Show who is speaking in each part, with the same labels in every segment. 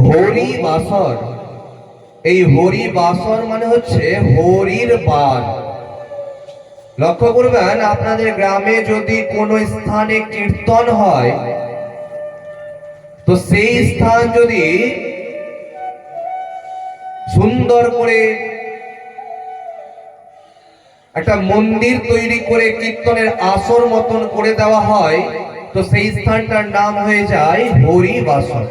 Speaker 1: হরি বাসর। এই হরি বাসর মানে হচ্ছে হরির বার। লক্ষ্য করবেন, আপনাদের গ্রামে যদি কোনো স্থানে কীর্তন হয়, তো সেই স্থান যদি সুন্দর করে একটা মন্দির তৈরি করে কীর্তনের আসর মতন করে দেওয়া হয়, তো সেই স্থানটার নাম হয়ে যায় হরি বাসর।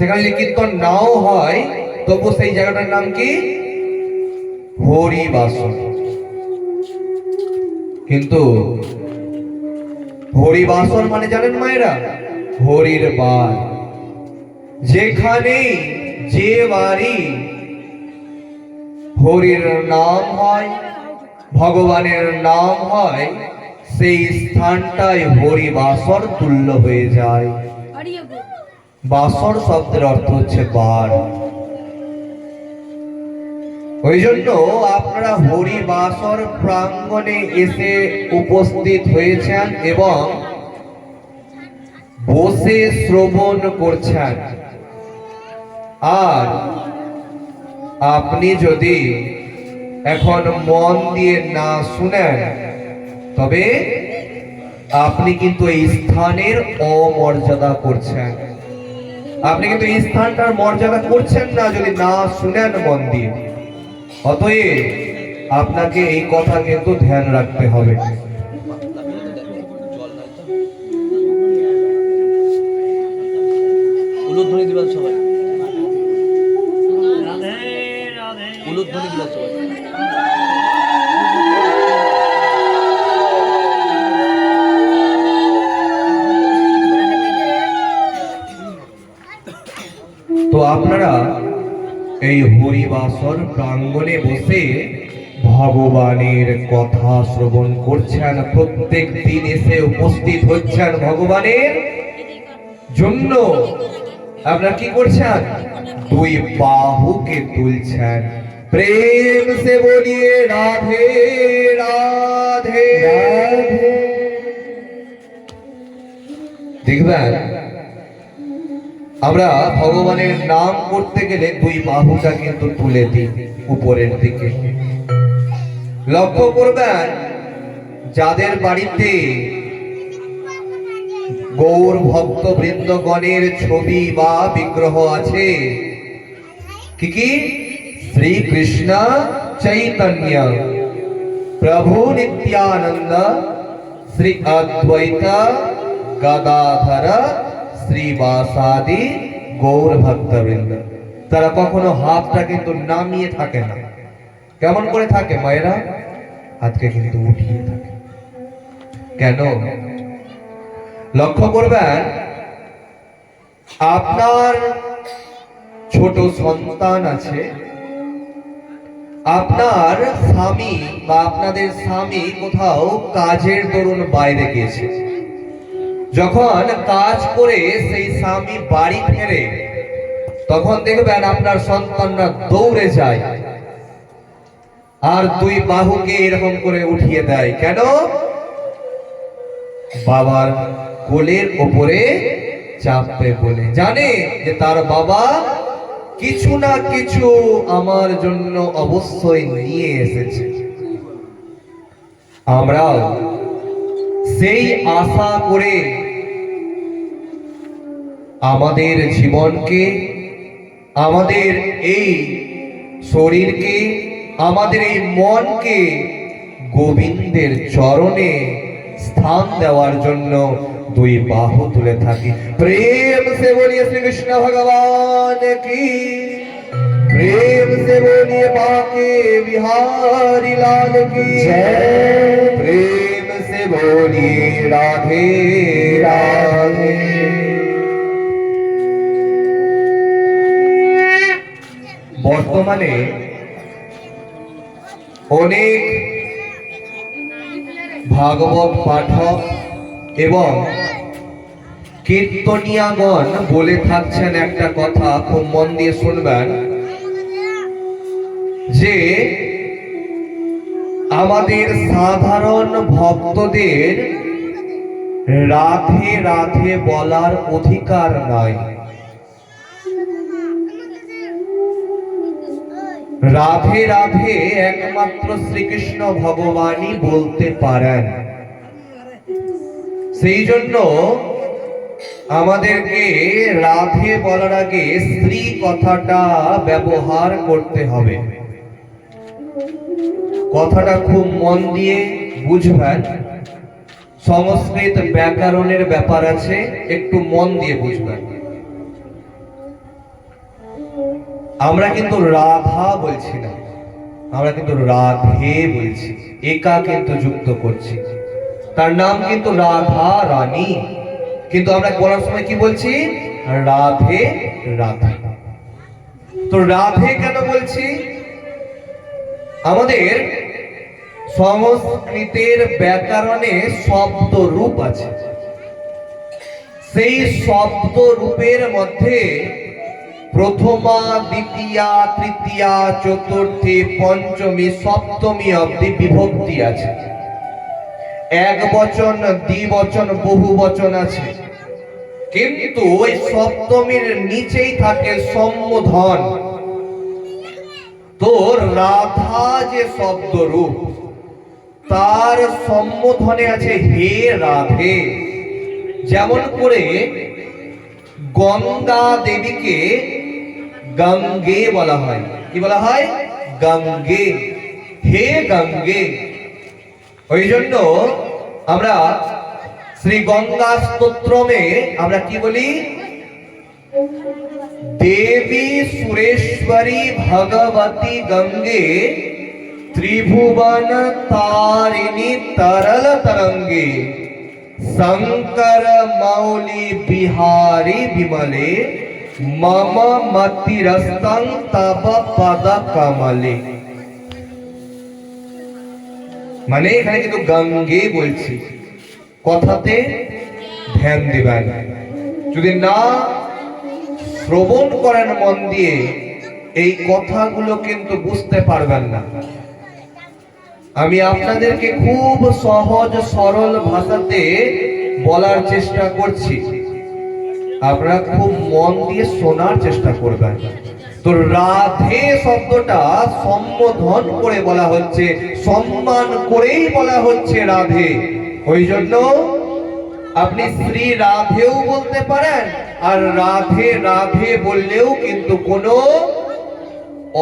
Speaker 1: সেখানে যদি কীর্তন নাও হয়, তবু সেই জায়গাটার নাম কি? হরি বাসর কিন্তু হরি বাসর মানে জানেন মায়েরা? হরির বার। যেখানে যে বাড়ি হরির নাম হয়, ভগবানের নাম হয়, সেই স্থানটাই হরিবাসর তুল্য হয়ে যায়। বাসর শব্দের অর্থ হচ্ছে বার। ওই জন্য আপনারা হরি বাসর প্রাঙ্গণে এসে উপস্থিত হয়েছেন এবং বসে শ্রবণ করছেন। আর আপনি যদি এখন মন দিয়ে না শুনেন, তবে আপনি কিন্তু এই স্থানের অমর্যাদা করছেন। আপনি কিন্তু এই স্থানটার মর্যাদা করছেন না যদি না শুনেন মন দিয়ে। অতএব আপনাকে এই কথা কিন্তু ধ্যান রাখতে হবে।
Speaker 2: উলুধ্বনি দিবেন সবাই।
Speaker 3: রাধে রাধে।
Speaker 2: উলুধ্বনি দিবেন সবাই।
Speaker 1: তো আপনারা এই হরিবাসর প্রাঙ্গণে বসে ভগবানের কথা শ্রবণ করছেন, প্রত্যেক দিন এসে উপস্থিত হচ্ছেন ভগবানের জন্য। আপনারা কি করছেন? দুই বাহুকে তুলছেন। প্রেম সে বলিয়ে রাধে রাধে। দেখবেন আমরা ভগবানের নাম করতে গেলে দুই বাহুটা কিন্তু তুলে দিই উপরের দিকে। লক্ষ্য করবেন, যাদের বাড়িতে গৌর ভক্ত বৃন্দগণের ছবি বা বিগ্রহ আছে, কি কি? শ্রীকৃষ্ণ চৈতন্য, প্রভু নিত্যানন্দ, শ্রী অদ্বৈত গদাধর শ্রীবাসাদি গৌর ভক্তবৃন্দ। তারা কখনো হাতটা কিন্তু নামিয়ে থাকে না। কেমন করে থাকে মায়েরা? হাতকে কিন্তু উঠিয়ে থাকে। কেন? লক্ষ্য করবেন, আপনার ছোট সন্তান আছে, আপনার স্বামী বা আপনাদের স্বামী কোথাও কাজের দরুন বাইরে গিয়েছে। যখন কাজ করে সেই স্বামী বাড়ি ফেরে, তখন দেখবেন আপনার সন্তানরা দৌড়ে যায় আর দুই বাহুকে এরকম করে উঠিয়ে দেয়। কেন? বাবার কোলের ওপরে চাপবে বলে। জানে যে তার বাবা কিছু না কিছু আমার জন্য অবশ্যই নিয়ে এসেছে। আমরাও সেই আশা করে আমাদের জীবনকে আমাদের এই শরীরকে আমাদের এই মনকে গোবিন্দের চরণে স্থান দেওয়ার জন্য দুই বাহু তুলে থাকি। প্রেম সে বলিয়ে শ্রীকৃষ্ণ ভগবান কি? প্রেম সে বলিয়ে বাকে বিহারি লাল কি প্রেম সে বলিয়ে রাধে রাধে। বর্তমানে অনেক ভাগবত পাঠক এবং কীর্তনিয়াগণ বলে থাকছেন একটা কথা, খুব মন দিয়ে শুনবেন, যে আমাদের সাধারণ ভক্তদের রাধে রাধে বলার অধিকার নাই রাধে রাধে একমাত্র শ্রীকৃষ্ণ ভগবানই বলতে পারেন। সেই জন্য আমাদেরকে রাধে বলার আগে স্ত্রী কথাটা ব্যবহার করতে হবে। কথাটা খুব মন দিয়ে বুঝবেন। সংস্কৃত ব্যাকরণের ব্যাপার আছে, একটু মন দিয়ে বুঝবেন। আমরা কিন্তু রাধা বলছি না। আমরা কিন্তু রাধে বলছি, একা কিন্তু যুক্ত করছি। তার নাম কিন্তু রাধা রানী। কিন্তু আমরা বলার সময় কি বলছি? রাধে রাধা। তো রাধে কেন বলছি? আমাদের সংস্কৃতের ব্যাকরণে শব্দ রূপ আছে। সেই শব্দ রূপের মধ্যে প্রথমা, দ্বিতীয়া, তৃতীয়া, চতুর্থী, পঞ্চমী, সপ্তমী অবধি বিভক্তি আছে। এক বচন দ্বিবচন বহু বচন আছে। কিন্তু ওই সপ্তমীর নিচেই থাকে সম্বোধন। তো রাধা যে শব্দ রূপ তার সম্বোধনে আছে হে রাধে। যেমন করে গঙ্গা দেবীকে গঙ্গে বলা হয়। কি বলা হয়? গঙ্গে। হে গঙ্গে। ওই জন্য আমরা শ্রী গঙ্গা স্তোত্রমে আমরা কি বলি? দেবী সুরেশ্বরী ভগবতী গঙ্গে ত্রিভুবন তারিণী তরল তরঙ্গে শঙ্কর, মৌলি, বিহারি, বিমলে মম মতিরস্তং তাবা পাদা কমলে। মানে এখানে কিন্তু গঙ্গে বলছি। কথাতে ধ্যান দিবেন। যদি না শ্রবণ করেন মন দিয়ে, এই কথাগুলো কিন্তু বুঝতে পারবেন না। আমি আপনাদেরকে খুব সহজ সরল ভাষাতে বলার চেষ্টা করছি। আপনারা খুব মন দিয়ে শোনার চেষ্টা করবেন। তো রাধে শব্দটা সম্বোধন করে বলা হচ্ছে, সম্মান করেই বলা হচ্ছে রাধে। ওই জন্য আপনি শ্রী রাধেও বলতে পারেন, আর রাধে রাধে বললেও কিন্তু কোনো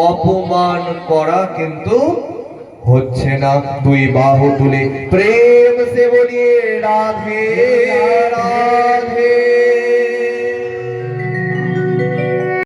Speaker 1: অপমান করা কিন্তু হচ্ছে না। দুই বাহু তুলে প্রেম সে বলিয়ে, রাধে রাধে।